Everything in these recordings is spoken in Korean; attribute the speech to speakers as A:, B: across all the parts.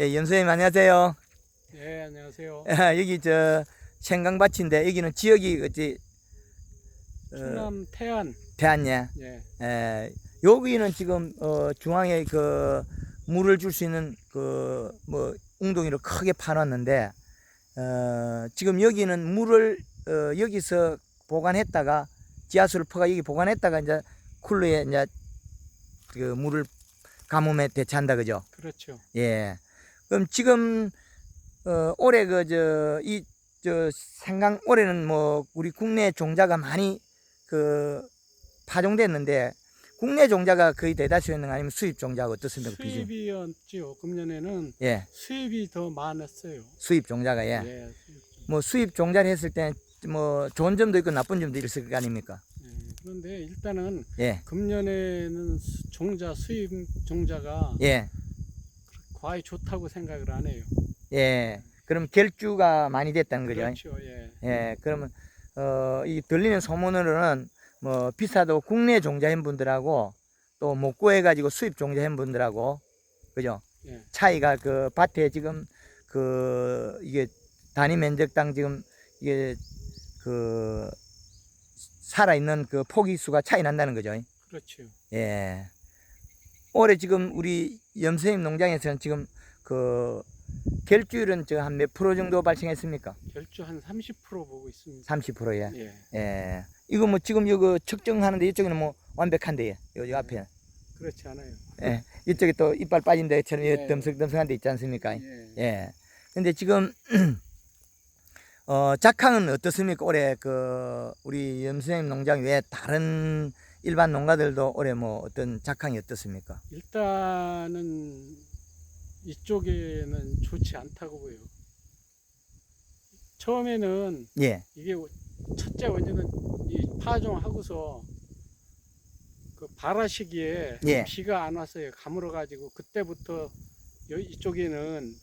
A: 예, 연수님 안녕하세요.
B: 네, 안녕하세요.
A: 여기 저 생강밭인데 여기는 지역이 어찌 어,
B: 충남 태안.
A: 대안예.
B: 예.
A: 에, 여기는 지금 어, 중앙에 그 물을 줄 수 있는 그 뭐 웅덩이를 크게 파놨는데 어, 지금 여기는 물을 어, 여기서 보관했다가 지하수를 퍼가 여기 보관했다가 이제 쿨러에 이제 그 물을 가뭄에 대체한다 그죠?
B: 그렇죠.
A: 예. 그럼 지금 어 올해 그 저 이 저 생강 올해는 뭐 우리 국내 종자가 많이 그 파종됐는데 국내 종자가 거의 대다수였는 가 아니면 수입 종자가 어떻습니까? 그 기준?
B: 수입이었죠. 금년에는
A: 예.
B: 수입이 더 많았어요.
A: 수입 종자가 예.
B: 예, 수입 좀.
A: 뭐 수입 종자를 했을 때 뭐 좋은 점도 있고 나쁜 점도 있을 거 아닙니까?
B: 예. 그런데 일단은
A: 예.
B: 금년에는 수- 종자 수입 종자가
A: 예.
B: 과히 좋다고 생각을 안 해요.
A: 예. 그럼 결주가 많이 됐다는 거죠.
B: 그렇죠. 예.
A: 예, 그러면 어, 이 들리는 소문으로는 뭐 비싸도 국내 종자인 분들하고 또 못 구해 가지고 수입 종자인 분들하고 그죠?
B: 예.
A: 차이가 그 밭에 지금 그 이게 단위 면적당 지금 이게 그 살아 있는 그 포기 수가 차이 난다는 거죠.
B: 그렇죠.
A: 예. 올해 지금 우리 염세임 농장에서는 지금 그 결주율은 저 한 몇 프로 정도 발생했습니까?
B: 결주 한 30% 보고 있습니다.
A: 30%예.
B: 예.
A: 예. 이거 뭐 지금 이거 측정하는데 이쪽에는 뭐 완벽한데 여기 앞에.
B: 그렇지 않아요.
A: 예. 이쪽에 또 이빨 빠진 데처럼
B: 예.
A: 덤석덤석한 데 있지 않습니까?
B: 예.
A: 예. 근데 지금 어 작황은 어떻습니까? 올해 그 우리 염수님 농장 외에 다른 일반 농가들도 올해 뭐 어떤 작황이 어떻습니까?
B: 일단은 이쪽에는 좋지 않다고 보여. 처음에는
A: 예.
B: 이게 첫째 원인은 이 파종하고서 그 발화 시기에
A: 예.
B: 비가 안 왔어요. 가물어 가지고 그때부터 여- 이쪽에는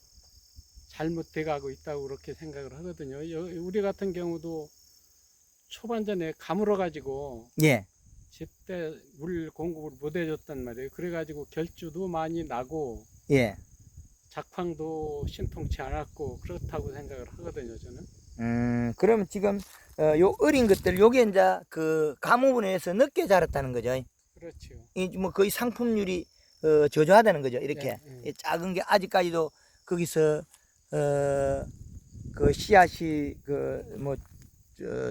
B: 잘못돼 가고 있다고 그렇게 생각을 하거든요. 여- 우리 같은 경우도 초반전에 가물어 가지고
A: 예.
B: 제때 물 공급을 못 해줬단 말이에요. 그래가지고 결주도 많이 나고
A: 예.
B: 작황도 신통치 않았고 그렇다고 생각을 하거든요. 저는.
A: 음, 그러면 지금 어, 요 어린 것들 요게 이제 그 가무분에서 늦게 자랐다는 거죠.
B: 그렇죠.
A: 이 뭐 거의 상품률이 어, 저조하다는 거죠. 이렇게
B: 네, 네.
A: 이 작은 게 아직까지도 거기서 어, 그 씨앗이 그뭐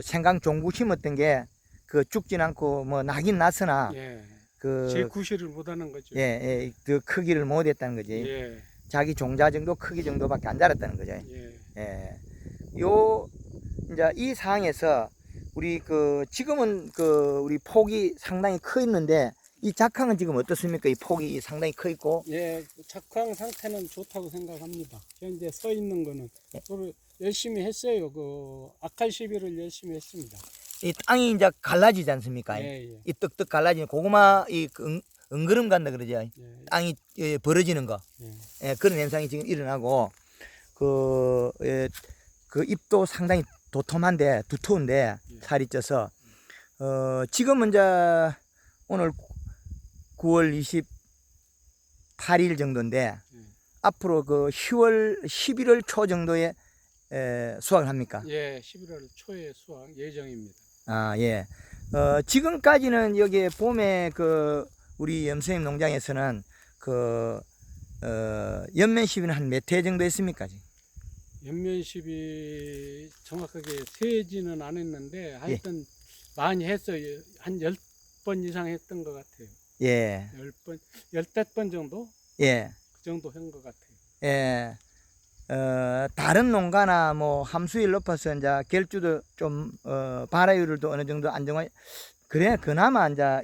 A: 생강 종구 심었던 게 그 죽진 않고 뭐 나긴 났으나
B: 예. 그제 구실을 못하는 거죠.
A: 예, 예, 그 크기를 못 했다는 거지.
B: 예.
A: 자기 종자 정도 크기 정도밖에 안 자랐다는 거죠.
B: 예.
A: 예. 요 이제 이 상황에서 우리 그 지금은 그 우리 폭이 상당히 커 있는데 이 작황은 지금 어떻습니까? 이 폭이 상당히 커 있고
B: 예. 작황 상태는 좋다고 생각합니다. 현재 서 있는 거는
A: 예.
B: 열심히 했어요. 그 아칼 시비를 열심히 했습니다.
A: 이 땅이 이제 갈라지지 않습니까?
B: 예, 예.
A: 이 떡떡 갈라지는 고구마 이 응, 응그름 간다 그러죠.
B: 예.
A: 땅이 예, 벌어지는 거.
B: 예.
A: 예, 그런 현상이 지금 일어나고 그, 예, 그 잎도 상당히 도톰한데 두터운데
B: 예.
A: 살이 쪄서 어, 지금은 이제 오늘 9월 28일 정도인데
B: 예.
A: 앞으로 그 10월 11월 초 정도에 에, 수확을 합니까?
B: 예. 11월 초에 수확 예정입니다.
A: 아, 예. 어, 지금까지는 여기 봄에 그 우리 염수님 농장에서는 그 어, 연면 시비는 한 몇 회 정도 했습니까? 지금?
B: 연면십이 정확하게 세지는 않았는데
A: 예.
B: 하여튼 많이 했어요. 한 열 번 이상 했던 것 같아요.
A: 예.
B: 열 번, 열댓 번 정도?
A: 예.
B: 그 정도 한 것 같아요.
A: 예. 어, 다른 농가나 뭐 함수일 높아서 이제 결주도 좀 어, 발화율도 어느 정도 안정화 그래 그나마 이제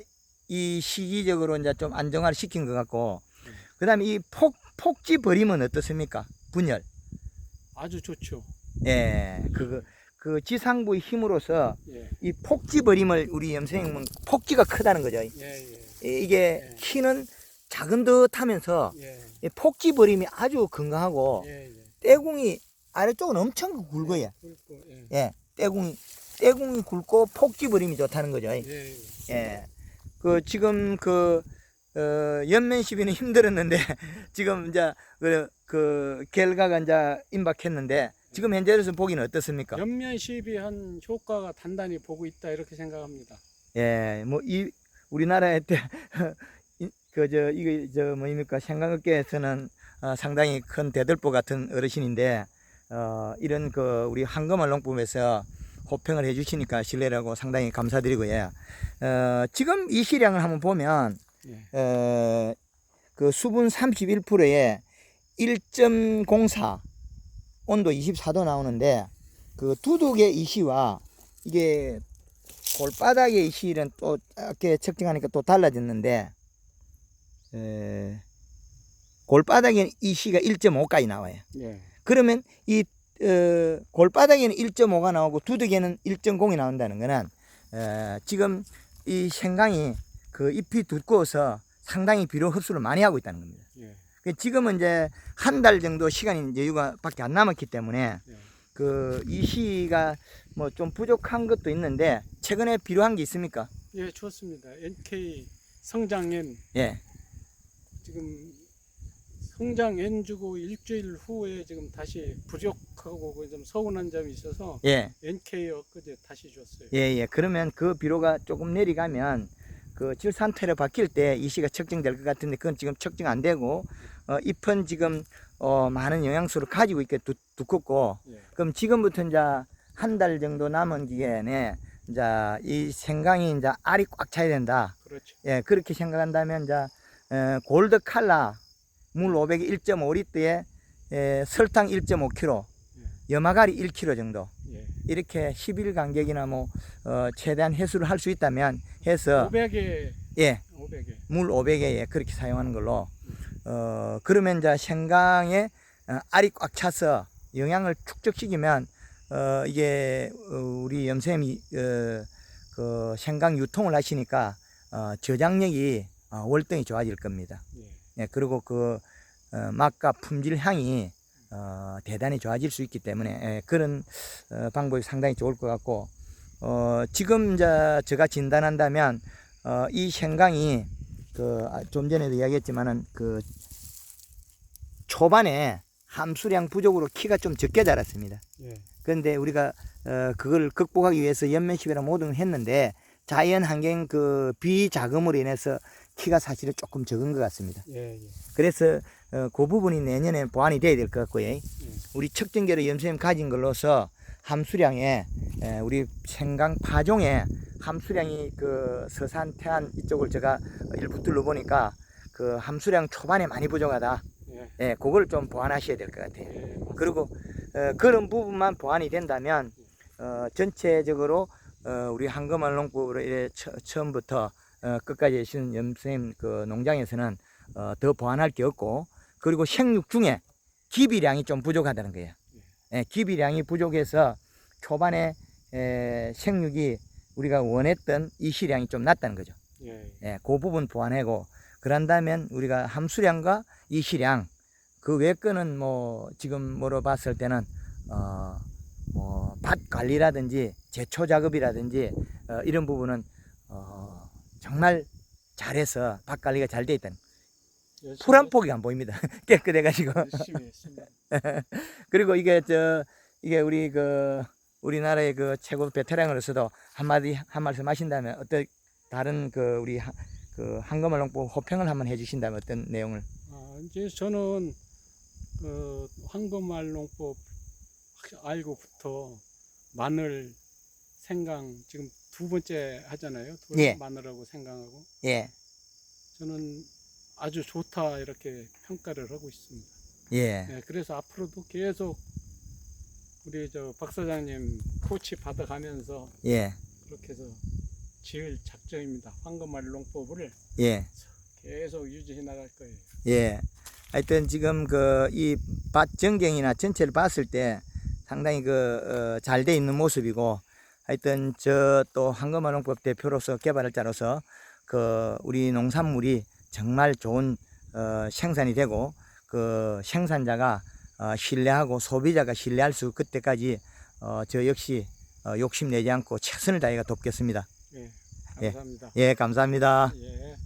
A: 이 시기적으로 이제 좀 안정화를 시킨 것 같고
B: 음.
A: 그다음에 이 폭 폭지 버림은 어떻습니까? 분열.
B: 아주 좋죠.
A: 예. 그그 지상부의 힘으로서
B: 예,
A: 이 폭지 버림을 우리 염생은 폭지가 크다는 거죠.
B: 예, 예,
A: 예, 이게
B: 예.
A: 키는 작은 듯 하면서
B: 예,
A: 이 폭지 버림이 아주 건강하고
B: 예, 예.
A: 떼궁이 아래쪽은 엄청 굵어요.
B: 굵고, 예,
A: 예, 떼궁이 떼궁이 굵고 폭지 버림이 좋다는 거죠.
B: 예, 예.
A: 예, 그 지금 그 어, 연면 시비는 힘들었는데 지금 이제 그, 그 결과가 이제 임박했는데 지금 현재로서 보기는 어떻습니까?
B: 연면 시비 한 효과가 단단히 보고 있다 이렇게 생각합니다.
A: 예, 뭐 이 우리나라에 그저 이거 저 뭐입니까 생강업계에서는 어, 상당히 큰 대들보 같은 어르신인데 어, 이런 그 우리 황금알 농법에서 호평을 해주시니까 신뢰라고 상당히 감사드리고요. 어, 지금 이 시량을 한번 보면
B: 예.
A: 어, 그 수분 31%에 1.04 온도 24도 나오는데 그 두둑의 이 시와 이게 골바닥의 이 시는 또 이렇게 측정하니까 또 달라졌는데 에, 골바닥에는 이 시가 1.5까지 나와요.
B: 예.
A: 그러면 이 어, 골바닥에는 1.5가 나오고 두둑에는 1.0이 나온다는 거는 어, 지금 이 생강이 그 잎이 두꺼워서 상당히 비료 흡수를 많이 하고 있다는 겁니다.
B: 예.
A: 그 지금은 이제 한 달 정도 시간이 여유가 밖에 안 남았기 때문에
B: 예.
A: 그이 시가 뭐 좀 부족한 것도 있는데 최근에 필요한 게 있습니까?
B: 예, 좋습니다. NK 성장엔
A: 예,
B: 지금 성장엔 주고 일주일 후에 지금 다시 부족하고 그좀 서운한 점이 있어서
A: 예,
B: NK 엊그제 다시 줬어요.
A: 예, 예. 그러면 그 비료가 조금 내려가면 그 질산태로 바뀔 때이 시가 측정될 것 같은데 그건 지금 측정 안 되고 어, 잎은 지금 어, 많은 영양소를 가지고 있게 두, 두껍고
B: 예.
A: 그럼 지금부터 이제 한 달 정도 남은 기간에 이제 이 생강이 이제 알이 꽉 차야 된다.
B: 그렇죠.
A: 예, 그렇게 생각한다면 이제 에, 골드 칼라 물 500에 1.5리터에 에, 설탕 1.5kg, 염화가리 1kg 정도
B: 예.
A: 이렇게 10일 간격이나 뭐 어, 최대한 해수를 할 수 있다면 해서
B: 500에
A: 예,
B: 500에
A: 물 500에 예, 그렇게 사용하는 걸로 어, 그러면 이제 생강에 어, 알이 꽉 차서 영양을 축적시키면 어, 이게 어, 우리 염쌤이 어, 그 생강 유통을 하시니까 어, 저장력이 어, 월등히 좋아질 겁니다.
B: 예.
A: 예, 그리고 그 어, 맛과 품질 향이 어, 대단히 좋아질 수 있기 때문에 예, 그런 어, 방법이 상당히 좋을 것 같고 어, 지금 이제 제가 진단한다면 어, 이 생강이 그 좀 전에도 이야기했지만은 그 초반에 함수량 부족으로 키가 좀 적게 자랐습니다.
B: 예.
A: 그런데 우리가 어, 그걸 극복하기 위해서 연면십이나 모든 걸 했는데 자연 환경 그 비자금으로 인해서 키가 사실은 조금 적은 것 같습니다.
B: 예. 예.
A: 그래서 어, 그 부분이 내년에 보완이 돼야 될 것 같고요. 우리 척정계로 염수염 가진 걸로서 함수량에 에, 우리 생강 파종에 함수량이 그 서산 태안 이쪽을 제가 일부 둘러보니까 그 함수량 초반에 많이 부족하다.
B: 예.
A: 예, 그걸 좀 보완하셔야 될 것 같아요.
B: 예.
A: 그리고 어, 그런 부분만 보완이 된다면 어, 전체적으로 어, 우리 한금알 농법으로 이래 처, 처음부터 어, 끝까지 하시는 염쌤 그 농장에서는 어, 더 보완할 게 없고 그리고 생육 중에 기비량이 좀 부족하다는 거예요. 예, 기비량이 부족해서 초반에 에, 생육이 우리가 원했던 이시량이 좀 낮다는 거죠.
B: 예.
A: 예, 그 부분 보완하고 그런다면 우리가 함수량과 이시량 그 외 거는 뭐 지금 뭐로 봤을 때는 어 뭐밭 관리라든지 제초 작업이라든지 어, 이런 부분은 어 정말 잘해서 밭 관리가 잘 돼 있다는 풀 한 폭이 안 보입니다. 깨끗해 가지고.
B: 열심히 했습니다.
A: 그리고 이게 저 이게 우리 그 우리나라의 그 최고 베테랑으로서도 한마디 한 말씀 하신다면 어떤 다른 그 우리 하- 그 한금을 농법 호평을 한번 해주신다면 어떤 내용을?
B: 아, 이제 저는 그 황금알 농법 알고부터 마늘, 생강 지금 두 번째 하잖아요. 두
A: 예.
B: 마늘하고 생강하고
A: 예
B: 저는 아주 좋다 이렇게 평가를 하고 있습니다.
A: 예.
B: 네, 그래서 앞으로도 계속 우리 저 박 사장님 코치 받아가면서
A: 예,
B: 그렇게 해서 지을 작정입니다. 황금알 농법을
A: 예,
B: 계속 유지해 나갈 거예요.
A: 예. 하여튼 지금 그 이 밭 전경이나 전체를 봤을 때 상당히 그 잘 돼 있는 모습이고 하여튼 저또 한금화농법 대표로서 개발자로서 그 우리 농산물이 정말 좋은 어, 생산이 되고 그 생산자가 어, 신뢰하고 소비자가 신뢰할 수 그때까지 어, 저 역시 어, 욕심 내지 않고 최선을 다해가 돕겠습니다.
B: 예,
A: 예.
B: 감사합니다.
A: 예, 감사합니다.
B: 예.